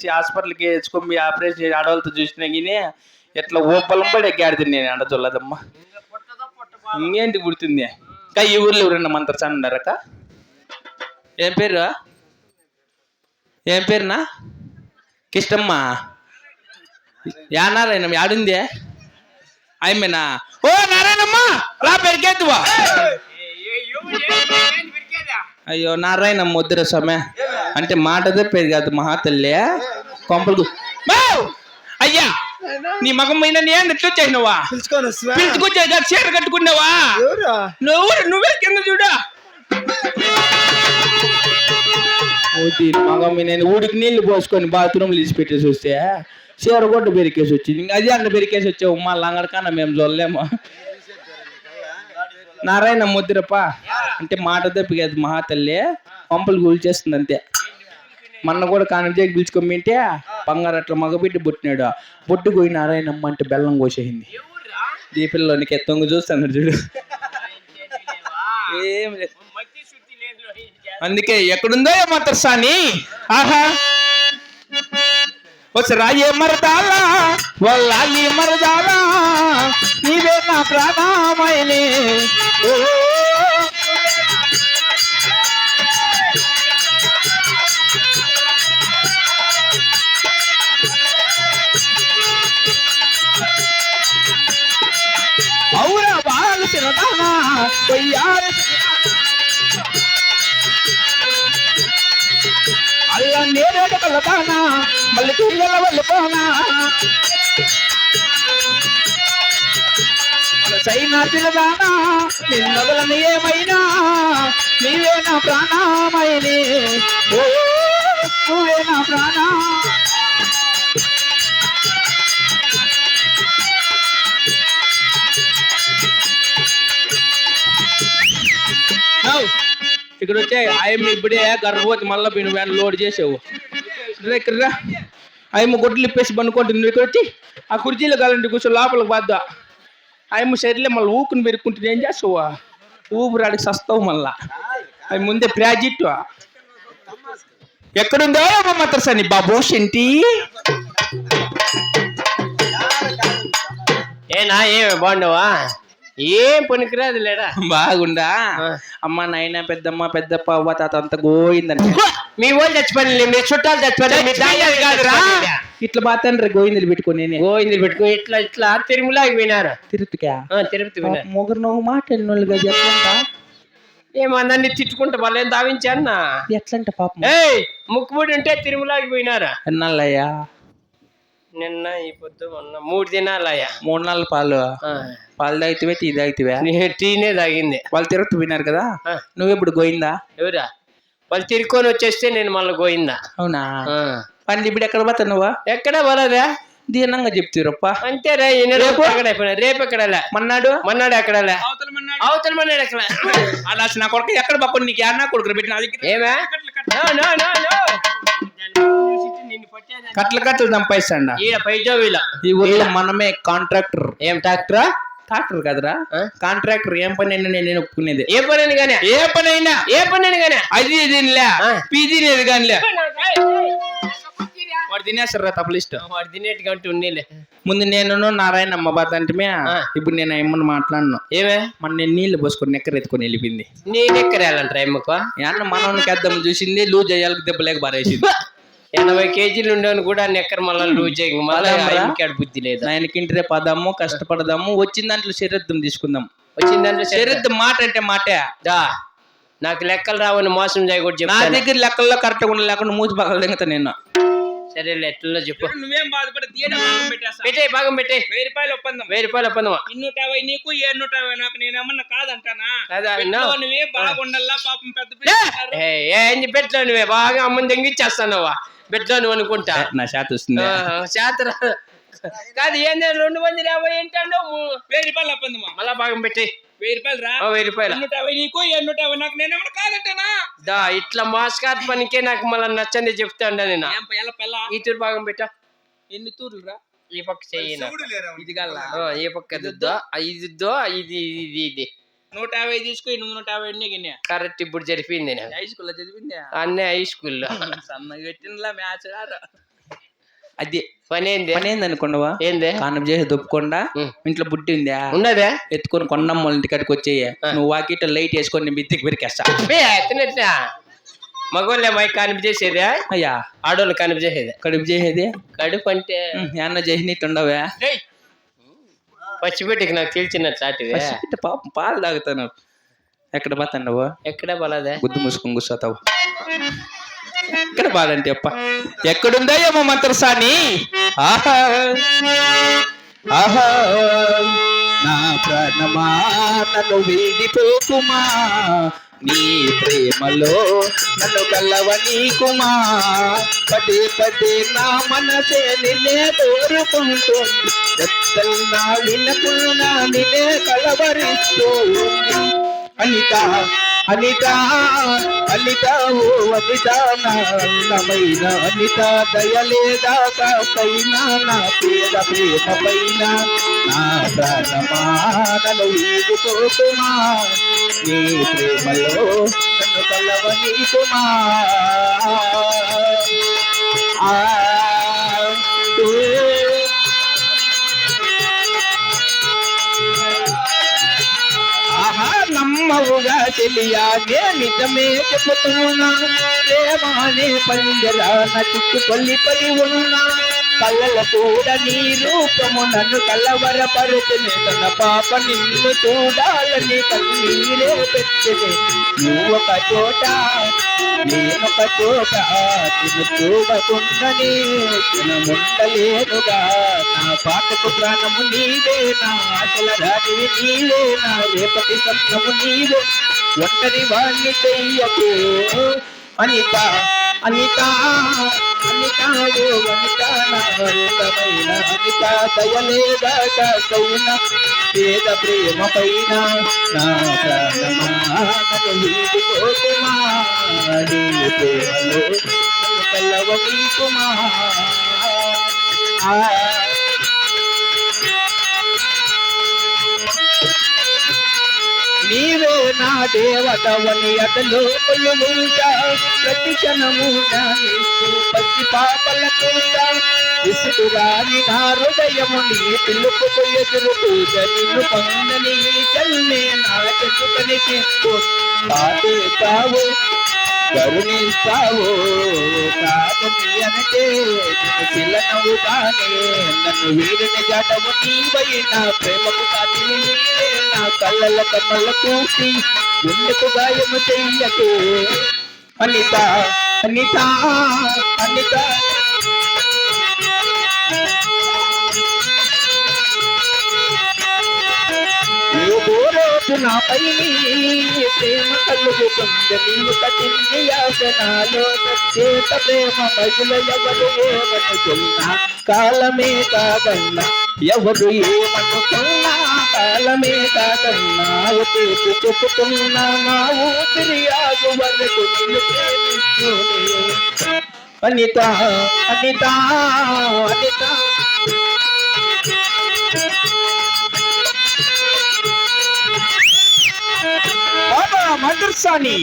తెచ్చి హాస్పిటల్కి వేసుకొని మీ ఆపరేషన్ చేసి ఆడవాళ్ళతో చూసినా కానీ ఎట్లా ఓ పొలం పడి గాడిదని నేను ఆడ చూడదమ్మా ఇంకేంటి గుర్తుంది ఇంకా ఈ ఊర్లో ఎవరన్నా మంత్రసాని ఉన్నారక్క ఏం పేరు ఏం పేరునా కిష్టమ్మ యా నారాయణమ్మ యాడుంది ఆయమ్మేనా ఓ నారాయణమ్మ రా పెరికేద్దువా అయ్యో నారాయణమ్మ వద్దురా స్వామి అంటే మాట తప్పేది కాదు మహా తల్లి కొంపలు అయ్యా నీ మగం మీద నేను ఎట్లా వచ్చేసినవా? పిలుచుకొచ్చే కాదు చీర కట్టుకున్నావా? నువ్వు నువ్వే కింద చూడా. మగం నేను ఊడికి నీళ్ళు పోసుకొని బాత్రూమ్ తీసి పెట్టేసి వస్తే చీర కొట్ట బెరికేసి వచ్చింది. ఇంకా అది అన్న బెరికేసి వచ్చావు మా లంగడకన్నా మేము చూడలేము నారాయణ ముద్రప్ప అంటే మాట తప్పి కాదు మహా తల్లి పంపలు కూల్చేస్తుంది అంతే. మొన్న కూడా కానిజేకి పిలుచుకోమంటే బంగారు అట్లా మగబిడ్డ పుట్టినాడు. బొట్టు పోయి నారాయణమ్మ అంటే బెల్లం కోసేసింది. దీపిల్లోనికి ఎత్తంగు చూస్తాను చూడు. ఏం లేదు. అందుకే ఎక్కడుందో ఏమంటారు సాని ఆహా. వచ్చరా ఏ మరదాలా వల్లాలి మరదాలా నీవే నా ప్రాణామైలే ఓ అల్ల నేరేడు కలతానా మళ్ళీ తీగల వెళ్ళిపోనా సైనా తినదానా నిన్నవలని ఏమైనా నీవే నా ప్రాణామైనే? ఓ నువ్వే నా ప్రాణా? ఇక్కడ వచ్చే ఆయమ్మ ఇప్పుడే గర్భవతి మళ్ళీ పోయిన వ్యాన్ లోడ్ చేసావు? ఇక్కడ ఆయమ్మ గుడ్లు ఇప్పేసి పనుకుంటుంది నువ్వు ఇక్కడ వచ్చి ఆ కుర్చీలో కాలండి కూర్చో లోపలికి బాద్దా ఆయమ్మ సరిలే మళ్ళీ ఊకుని పెరుక్కుంటుంది ఏం చేస్తావు? ఊపిరాడికి సస్తావు మళ్ళా. అవి ముందే ప్రాజెక్టు. ఎక్కడుందో ఏమో మాత్రం సని బాబు ఏంటి ఏనా ఏమి బాగుండవా ఏం పనికిరాదు లేడా? బాగుండా. అమ్మ నాయన పెద్దమ్మ పెద్దప్ప అవ్వ తాత అంత గోయిందంట మీ వాళ్ళు చచ్చిపోయి మీ చుట్టాలు చచ్చిపోయి కాదురా. ఇట్లా బాతండ్రి గోయిందులు పెట్టుకుని నేనే. గోవిందులు పెట్టుకో ఇట్లా ఇట్లా తిరుమలకి పోయినారు. తిరుతుకా ఆ, తిరుపతి పోయినారు. మొగరు నువ్వు మాట ఎన్నోళ్ళు కదా ఎట్లంట ఏమో అందరినీ తిట్టుకుంటా వాళ్ళు ఏం దావించానా ఎట్లంట పాపం? ఏయ్ ముక్కుబడి ఉంటే తిరుమలకి పోయినారా? ఎన్నాళ్ళయ్యా? నిన్న ఈ పొద్దు మొన్న మూడు దినాలయ్యా. మూడు నాలుగు పాలు. ఆ, పాలు తాగితే టీ తాగితే టీనే తాగింది. వాళ్ళు తిరుపతి పోయినారు కదా? ఆ. నువ్వెప్పుడు గోయిందా? ఎవరా? వాళ్ళు తిరుక్కొని వచ్చేస్తే నేను మళ్ళీ పోయిందా అవునా. పని ఇప్పుడు ఎక్కడ పోతా నువ్వు? ఎక్కడ పోలేదా? దీనంగా చెప్తారప్ప అంతే రే రేపు? ఎక్కడ రేపు ఎక్కడలే? మన్నాడు? మన్నాడు ఎక్కడలే? అవతల మన్నాడు. ఎక్కడ? అలా నా కొడుకు ఎక్కడ పక్కన నీకు? అన్నా కొడుకు పెట్టిన? అది ఏమే నో, నో, నో, నో. కట్ల కట్టలు సంపాదిస్తాండ ఈడ పైజోవిల ఈ ఊర్లో మనమే కాంట్రాక్టర్ ఏం ట్రాక్టరా ట్రాక్టర్ కదరా? కాంట్రాక్టర్ ఏం పని అయినా నేను ఒప్పుకునేది. ఏ పని గానే ఏ పని అయినా ఏ పని గానే అది దీనిలే. పీజీ లేదు కానిలే వాడు తినేస్తారా తప్ప లిస్ట్ వాడు తినేట్టుగా ఉంటే ఉన్నీలే. ముందు నేను నారాయణ అమ్మ బాధ అంటే. ఇప్పుడు నేను అమ్మని మాట్లాడను. ఏమే? మన నేను నీళ్ళు పోసుకొని నెక్కర ఎత్తుకొని వెళ్ళిపోయింది. నేను ఎక్కరేయాలంటారా ఎమ్మకు ఏమన్నా మనవనికి అద్దం చూసింది లూజ్ అయ్యాలకు దెబ్బలేక పారేసింది. ఎనభై కేజీలు ఉండేవని కూడా నెక్కర్ మళ్ళీ లూజ్ అయ్యి మళ్ళీ పదాంరా? ఆయనకి బుద్ధి లేదు. నాయనకింటి పదాము కష్టపడదాము వచ్చిన దాంట్లో శరీరం తీసుకుందాం. వచ్చిందంటే సరే శరీరం మాట అంటే మాటే. దా నాకు లెక్కలు రావని మోసం చేయకూడదు నా దగ్గర లెక్కల్లో కరెక్ట్గా ఉండ లేకుండా మూసి పగల దిగుతా నేను. సరేలే ఎట్లా చెప్పు. నువ్వేం బాధపడి పెట్టే భాగం పెట్టే. వెయ్యి రూపాయలు ఒప్పందం. వెయ్యి రూపాయలు ఒప్పందమా? ఇన్నూట యాభై నీకు ఎన్నూట యాభై నాకు నేనేమన్నా కాదంటానా. నువ్వే బాగుండాలా పాపం పెద్ద ఏంది పెట్లో నువ్వే? బాగా అమ్మని తెంగిచ్చేస్తానవా నువ్వు అనుకుంటా. నా శాత వస్తుంది. శాతర కాదు ఏంది రెండు మంది యాభై ఏంటంటే వెయ్యి రూపాయలు ఒప్పందమా మళ్ళా భాగం పెట్టి. వెయ్యి రూపాయలు రా. వెయ్యి రూపాయలు. ఎన్నూట యాభై నీకు ఎన్నూట యాభై నాకు నేనేమన్నా కాదంటానా? దా ఇట్లా మాస్కార్ పనికే నాకు మళ్ళీ నచ్చంది చెప్తా ఉండ నేను. ఏం పిల్ల పిల్ల? ఈ తూరు భాగం పెట్టా. ఎన్ని తూర్లు రా? ఈ పక్క చెయ్యి. ఇది ఈ పక్క దుద్దో ఇది దో ఇది ఇది ఇది. నూట యాభై తీసుకో ఎనిమిది నూట యాభై గిన్నె. కరెక్ట్ ఇప్పుడు జరిపింది నేను. హై స్కూల్లో చదివింది అన్నీ హై స్కూల్లో సన్నగా పెట్టినలా మ్యాచ్ అది పని ఏంది? పని ఏందనుకున్నావా ఏంది? కానం చేసి దొప్పుకుండా. ఇంట్లో బుడ్డి ఉందా ఉన్నదే? ఎత్తుకొని కొండమ్మ వాళ్ళ ఇంటికాడికి వచ్చేయి. నువ్వు వాకిట లైట్ వేసుకొని నీ బిత్తికి పెరికేస్తా మగవాళ్ళే మై కానిపి చేసేదే? అయ్యా. ఆడవాళ్ళు కానిపి చేసేదే? కడుపు చేసేది? కడుపు అంటే? ఏమన్నా చేసినట్టు ఉండవే పచ్చిపెట్టికి నాకు అటువే పసిబిడ్డ పాపం పాలు తాగుతాను. ఎక్కడ పోతాండవు ఎక్కడ బలదే గుద్దు మూసుకొని కూర్చోతావు. ఎక్కడ బాలంటే అప్ప? ఎక్కడుందా ఏమో మంత్రసాని? ఆహా ఆహా నా ప్రాణమా నన్ను వీడిపోకుమా? నీ ప్రేమలో నన్ను కలవని కుమా పదే పదే నా మనసే నిన్నే కోరుకుంటుంది. ఎత్తన్నా వినకున్నా నిన్నే కలవరిస్తూ అనిత అనిత అనిత ఓ అనిత నా అనిత దయలేదా కాస్తైన నా పేద ప్రేమ పైన నా ప్రాణమా నన్ను వీడుకోకుమా నీ ప్రేమలో నన్ను కలవనీకుమా ఆ నమ్మవుగా తెలియాగే నిజమే చెబుతున్నా? ప్రేమానే పంజరాన చుట్టుకొల్లి పడి ఉన్నా? కళ్ళల కూడా నీ రూపము నన్ను కలవరపరుచునే. తన పాప నిన్ను చూడాలని కన్నీరే పెట్టినే. నువ్వు ఒక చోట నేనొక చోట. నిన్ను చూడకుండానే ఉండలేనుగా నా పాటకు ప్రాణము నీవే నా ఆటల రాజువి నీవే నా రేపటి స్వప్నము నీవే. ఒంటరి వాణ్ణి చెయ్యకు? అనిత అనిత అనితాడు అనిత నా అందమైన అనిత దయలేదా పేద ప్రేమ పైన నా ప్రాణమా ప్రేమలో దేవతవని అతలో కొలువుంటా ప్రతి క్షణము జ్ఞానిస్తూ పసి పాపల పూట విసుగురాని నా హృదయము నీ పిలుపుకు ఎదురు పూజ నిన్ను పొందని చల్లే నా చెట్టుకని తీసుకో పాటేస్తావు కరుణిస్తావు కాదని అంటే పిల్లనవు కానీ. నన్ను వీడిని జాటవు నీవై నా ప్రేమకు కాతిని నా కళ్ళల కమ్మల చూసి ఎందుకు గాయము చెయ్యకు? అనిత అనిత అనిత. రోజు నాపై ప్రేమ కలుగుతుంది నీవు కఠిన యాసనాలో ప్రేమ ఎవరు ఏమనుకున్నా? కాలమే కాదన్నా ఎవరు ఏమనుకున్నా? కాలమే కాదన్నా తీర్పు చెప్పుకున్నా నా ఊపిరి ఆగు వరకు అనిత అనిత అనిత. మదర్సాని.